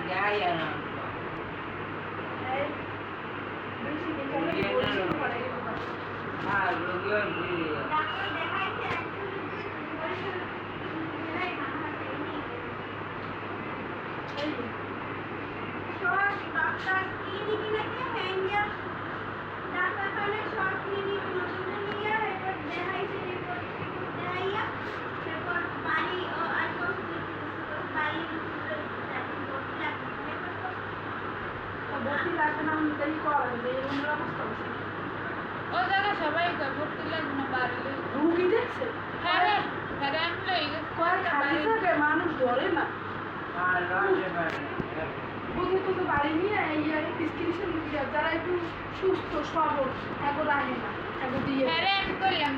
அத்தியாயம் ஆ ரொம்ப நன்றி நான் வந்து டாக்டர் கிளினிக்கல ஹேங்கர் ভর্তি ভর্তি মানুষ ধরে না বাড়ি যারা একটু সুস্থ সবল এগো রাখে না এগো দিয়ে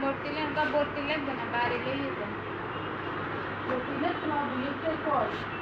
ভর্তি লাগবে ভর্তি লাগবে না বাড়িলে যেতাম দিলে তোমার কর যা